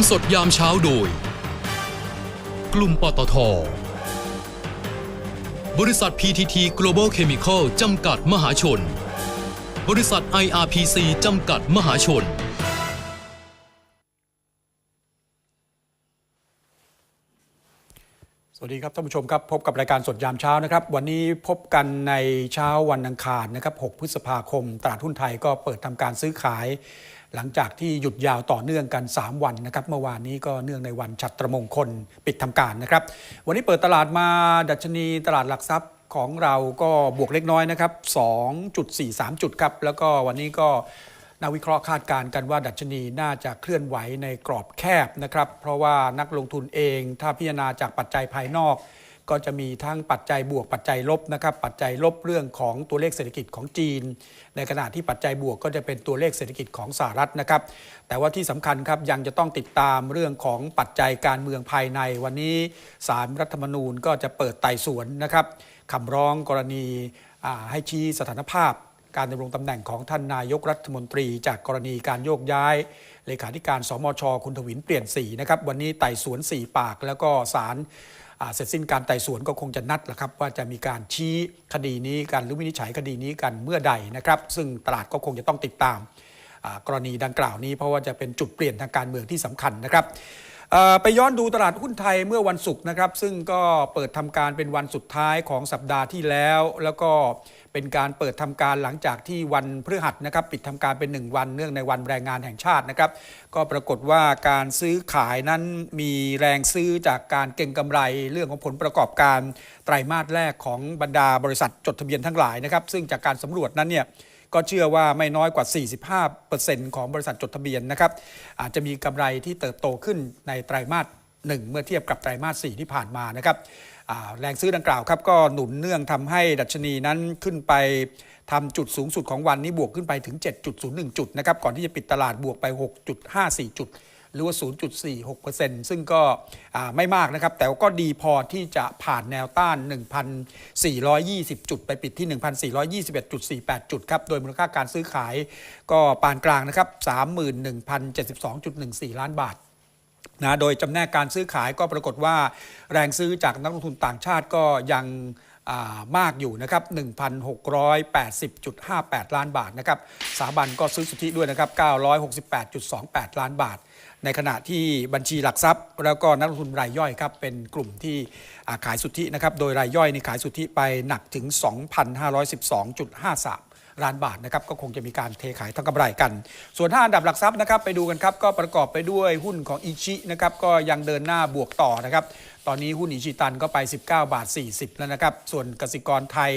มสดยามเช้าโดย กลุ่มปตท บริษัท PTT Global Chemical จำกัดมหาชน บริษัท IRPC จำกัดมหาชน สวัสดีครับท่านผู้ชมครับพบกับรายการสดยามเช้านะครับ วันนี้พบกันในเช้าวันอังคารนะครับ 6 พฤษภาคม ตลาดหุ้นไทยก็เปิดทำการซื้อขาย หลังจากที่หยุดยาวต่อเนื่องกัน 3 วันนะครับ เมื่อวานนี้ก็เนื่องในวันฉัตรมงคลปิดทำการนะครับ วันนี้เปิดตลาดมาดัชนีตลาดหลักทรัพย์ของเราก็บวกเล็กน้อยนะครับ 2.43 จุดครับแล้วก็วันนี้ก็ นักวิเคราะห์คาดการณ์กันว่าดัชนีน่าจะเคลื่อนไหวในกรอบแคบนะครับ เพราะว่านักลงทุนเองถ้าพิจารณาจากปัจจัยภายนอก ก็จะมีทั้งปัจจัยบวกปัจจัยลบนะครับ ปัจจัยลบเรื่องของตัวเลขเศรษฐกิจของจีน ในขณะที่ปัจจัยบวกก็จะเป็นตัวเลขเศรษฐกิจของสหรัฐนะครับ แต่ว่าที่สำคัญครับยังจะต้องติดตามเรื่องของปัจจัยการเมืองภายในวันนี้ศารรัฐธรรมนูญก็จะเปิดไต่สวนนะครับคำร้องกรณีให้ชี้สถานภาพ การดำรงตำแหน่งของท่านนายกรัฐมนตรี จากกรณีการโยกย้าย เลขาธิการสมช คุณทวินเปลี่ยนสีนะครับวันนี้ไต่สวน4ปากแล้วก็ศาลเสร็จสิ้นการไต่สวนก็คงจะนัดแหละครับ ว่าจะมีการชี้คดีนี้กันหรือวินิจฉัยคดีนี้กันเมื่อใดนะครับ ซึ่งตลาดก็คงจะต้องติดตาม กรณีดังกล่าวนี้เพราะว่าจะเป็นจุดเปลี่ยนทางการเมืองที่สำคัญนะครับ ไปย้อนดูตลาดหุ้นไทยเมื่อวันศุกร์นะครับ ซึ่งก็เปิดทำการเป็นวันสุดท้ายของสัปดาห์ที่แล้ว แล้วก็เป็นการเปิดทำการหลังจากที่วันพฤหัสนะครับ ปิดทำการเป็น 1 วันเนื่องในวันแรงงานแห่งชาตินะครับ ก็ปรากฏว่าการซื้อขายนั้นมีแรงซื้อจากการเก็งกำไรเรื่องของผลประกอบการไตรมาสแรกของบรรดาบริษัทจดทะเบียนทั้งหลายนะครับ ซึ่งจากการสำรวจนั้นเนี่ย ก็เชื่อว่าไม่น้อยกว่า 45%ของบริษัทจดทะเบียนนะครับ อาจจะมีกำไรที่เติบโตขึ้นในไตรมาสหนึ่งเมื่อเทียบกับไตรมาส 4 ที่ผ่านมานะครับแรงซื้อดังกล่าวครับก็หนุนเนื่องทำให้ดัชนีนั้นขึ้นไปทำจุดสูงสุดของวันนี้บวกขึ้นไปถึง 7.01 จุดนะครับก่อนที่จะปิดตลาดบวกไป 6.54 จุด หรือว่า 0.46%ซึ่งก็อ่าไม่มากนะครับ แต่ก็ดีพอที่จะผ่านแนวต้าน 1,420 จุด ไปปิดที่ 1,421.48 จุดครับ โดยมูลค่าการซื้อขายก็ปานกลางนะครับ 31,072.14 ล้านบาทนะโดยจำแนกการซื้อขายก็ปรากฏว่าแรงซื้อจากนักลงทุนต่างชาติก็ยังามากอยู่นะครับ 1,680.58 ล้านบาทนะครับ สถาบันก็ซื้อสุทธิด้วยนะครับ 968.28 ล้านบาท ในขณะที่บัญชีหลักทรัพย์ แล้วก็นักลงทุนรายย่อยครับเป็นกลุ่มที่าขายสุทธินะครับโดยรายย่อยนี่ขายสุทธิไปหนักถึง 2,512.53ล้านบาทนะครับก็คงจะมีการเทขายทั้งกำไรกัน ส่วน5อันดับหลักทรัพย์นะครับไปดูกันครับก็ประกอบไปด้วยหุ้นของอิชินะครับก็ยังเดินหน้าบวกต่อนะครับตอนนี้หุ้นอิชิตันก็ไป 19 บาท 40 แล้วนะครับส่วนกสิกรไทย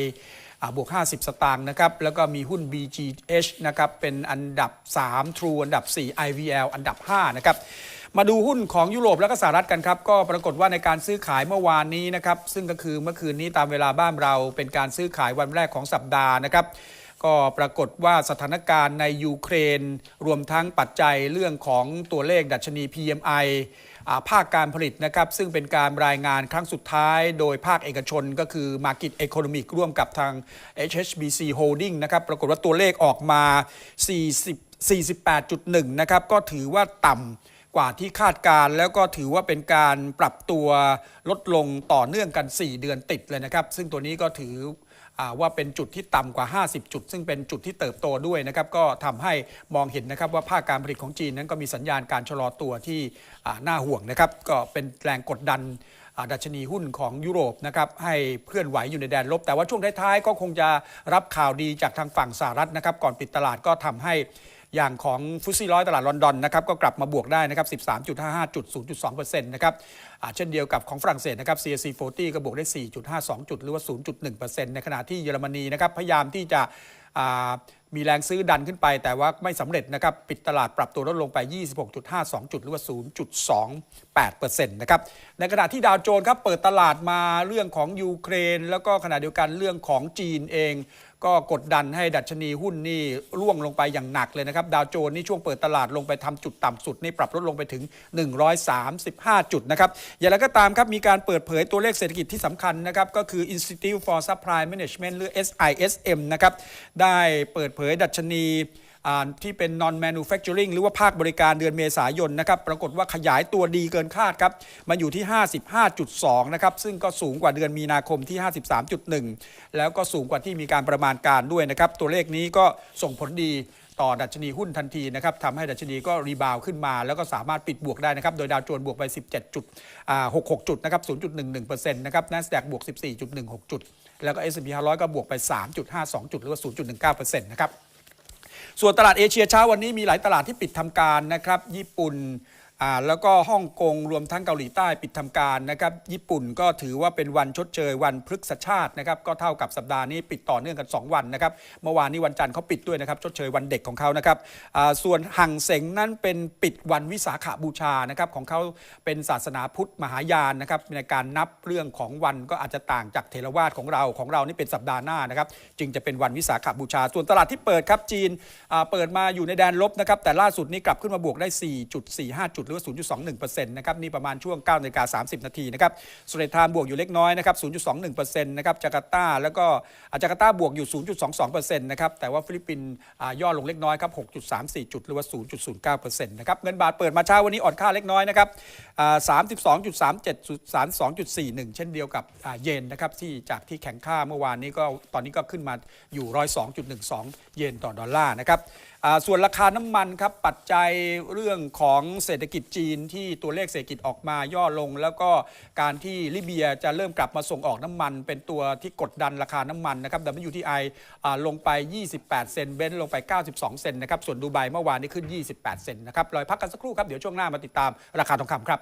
บวก 50 สตางค์นะครับ แล้วก็มีหุ้น BGH นะครับ เป็นอันดับ 3 True อันดับ 4 IVL อันดับ 5 นะครับ มาดูหุ้นของยุโรปและก็สหรัฐกันครับ ก็ปรากฏว่าในการซื้อขายเมื่อวานนี้นะครับ ซึ่งก็คือเมื่อคืนนี้ตามเวลาบ้านเรา เป็นการซื้อขายวันแรกของสัปดาห์นะครับก็ปรากฏว่าสถานการณ์ในยูเครน รวมทั้งปัจจัยเรื่องของตัวเลขดัชนี PMI ภาคการผลิตนะครับซึ่งเป็นการรายงานครั้งสุดท้ายโดยภาคเอกชนก็คือ Market Economic ร่วมกับทาง HSBC Holding นะครับปรากฏว่าตัวเลขออกมา 40 48.1 นะครับก็ถือว่าต่ำกว่าที่คาดการแล้วก็ถือว่าเป็นการปรับตัวลดลงต่อเนื่องกัน 4 เดือนติดเลยนะครับ ซึ่งตัวนี้ก็ถือ ว่าเป็นจุดที่ต่ำกว่า 50 จุด ซึ่งเป็นจุดที่เติบโตด้วยนะครับก็ทำให้มองเห็นนะครับว่าภาคการผลิตของจีนนั้นก็มีสัญญาณการชะลอตัวที่น่าห่วงนะครับก็เป็นแรงกดดันดัชนีหุ้นของยุโรปนะครับให้เพื่อนไหวอยู่ในแดนลบ แต่ว่าช่วงท้ายๆก็คงจะรับข่าวดีจากทางฝั่งสหรัฐนะครับก่อนปิดตลาดก็ทำให้ อย่างของฟุตซี่ร้อยตลาดลอนดอนนะครับก็กลับมาบวกได้นะครับ13.55จุด0.2%นะครับเช่นเดียวกับของฝรั่งเศสนะครับ CAC 40 ก็บวกได้ 4.52 จุดหรือว่า 0.1%ในขณะที่เยอรมนีนะครับพยายามที่จะมีแรงซื้อดันขึ้นไป แต่ว่าไม่สำเร็จนะครับปิดตลาดปรับตัวลดลงไป 26.52 จุดหรือว่า 0.28%นะครับในขณะที่ดาวโจนส์ครับเปิดตลาดมาเรื่องของยูเครน แล้วก็ขณะเดียวกันเรื่องของจีนเอง ก็กดดันให้ดัชนีหุ้นนี่ร่วงลงไปอย่างหนักเลยนะครับ ดาวโจนส์นี่ช่วงเปิดตลาดลงไปทำจุดต่ำสุดนี่ปรับลดลงไปถึง 135 จุดนะครับ อย่างไรก็ตามครับ มีการเปิดเผยตัวเลขเศรษฐกิจที่สำคัญนะครับ ก็คือ Institute for Supply Management หรือ SISM นะครับ ได้เปิดเผยดัชนี ที่เป็น non manufacturing หรือว่าภาคบริการเดือนเมษายนนะครับปรากฏว่าขยายตัวดีเกินคาดครับมาอยู่ที่ 55.2 นะครับ ซึ่งก็สูงกว่าเดือนมีนาคมที่ 53.1 แล้วก็สูงกว่าที่มีการประมาณการด้วยนะครับ ตัวเลขนี้ก็ส่งผลดีต่อดัชนีหุ้นทันทีนะครับทำให้ดัชนีก็รีบาวขึ้นมา แล้วก็สามารถปิดบวกได้นะครับ โดยดาวโจนส์บวกไป 17จุดอ่า66 จุดนะครับ 0.11%นะครับ NASDAQ บวก 14.16 จุด แล้วก็ S&P 500 ก็บวกไป 3.52 จุด หรือว่า 0.19%นะครับ ส่วนตลาดเอเชียเช้าวันนี้มีหลายตลาดที่ปิดทำการนะครับ ญี่ปุ่น แล้วก็ฮ่องกงรวมทั้งเกาหลีใต้ปิดทำการนะครับญี่ปุ่นก็ถือว่าเป็นวันชดเชยวันพฤกษชาตินะครับก็เท่ากับสัปดาห์นี้ปิดต่อเนื่องกัน 2 วันนะครับเมื่อวานนี้วันจันทร์เขาปิดด้วยนะครับชดเชยวันเด็กของเขานะครับส่วนหังเสงนั้นเป็นปิดวันวิสาขบูชานะครับของเขาเป็นศาสนาพุทธมหายานนะครับในการนับเรื่องของวันก็อาจจะต่างจากเทรวาสของเราของเรานี่เป็นสัปดาห์หน้านะครับจึงจะเป็นวันวิสาขบูชา ส่วนตลาดที่เปิดครับจีนเปิดมาอยู่ในแดนลบนะครับแต่ล่าสุดนี้กลับขึ้นมาบวกได้ 4.45จุดหรือว่า 0.21%นะครับนี่ประมาณช่วง9นาฬิกา30 นาทีนะครับสเรทามบวกอยู่เล็กน้อยนะครับ 0.21%นะครับจาการ์ตาแล้วก็อาจาการ์ตาบวกอยู่ 0.22%นะครับแต่ว่าฟิลิปปินส์ย่อลงเล็กน้อยครับ 6.34 จุดหรือว่า 0.09%นะครับเงินบาทเปิดมาเช้าวันนี้อ่อนค่าเล็กน้อยนะครับ32.37 32.41 เช่นเดียวกับเยนนะครับที่จากที่แข็งค่าเมื่อวานนี้ก็ตอนนี้ก็ขึ้นมาอยู่ 102.12 เยนต่อดอลลาร์นะครับ ส่วนราคาน้ำมันครับปัจจัยเรื่องของเศรษฐกิจจีนที่ตัวเลขเศรษฐกิจออกมาย่อลง แล้วก็การที่ลิเบียจะเริ่มกลับมาส่งออกน้ำมัน เป็นตัวที่กดดันราคาน้ำมันนะครับ WTI อ่าลงไป 28 เซนต์เบนซ์ลงไป 92 เซนต์นะครับส่วนดูไบเมื่อวานนี้ขึ้น 28 เซนต์นะครับรอยพักกันสักครู่ครับ เดี๋ยวช่วงหน้ามาติดตามราคาทองคำครับ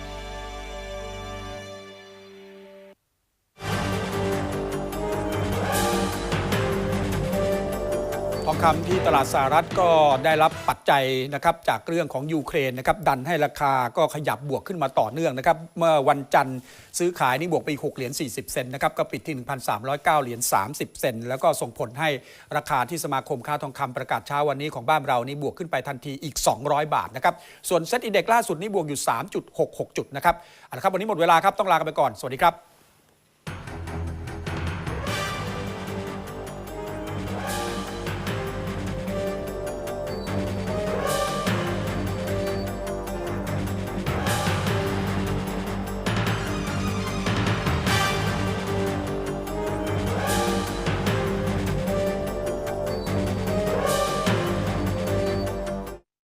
องคำที่ตลาดสหรัฐก็ได้รับปัจจัยนะครับจากเรื่องของยูเครนนะครับดันให้ราคาก็ขยับบวกขึ้นมาต่อเนื่องนะครับเมื่อวันจันทร์ซื้อขายนี่บวกไปอีก6เหรียญ40 เซนนะครับก็ปิดที่ 1,309 เหรียญ30 เซนแล้วก็ส่งผลให้ราคาที่สมาคมค้าทองคำประกาศเช้าวันนี้ของบ้านเรานี่บวกขึ้นไปทันทีอีก 200 บาทนะครับส่วนเซ็ตอินเด็กล่าสุดนี่บวกอยู่ 3.66 จุดนะครับเอาละครับวันนี้หมดเวลาครับต้องลากันไปก่อนสวัสดีครับ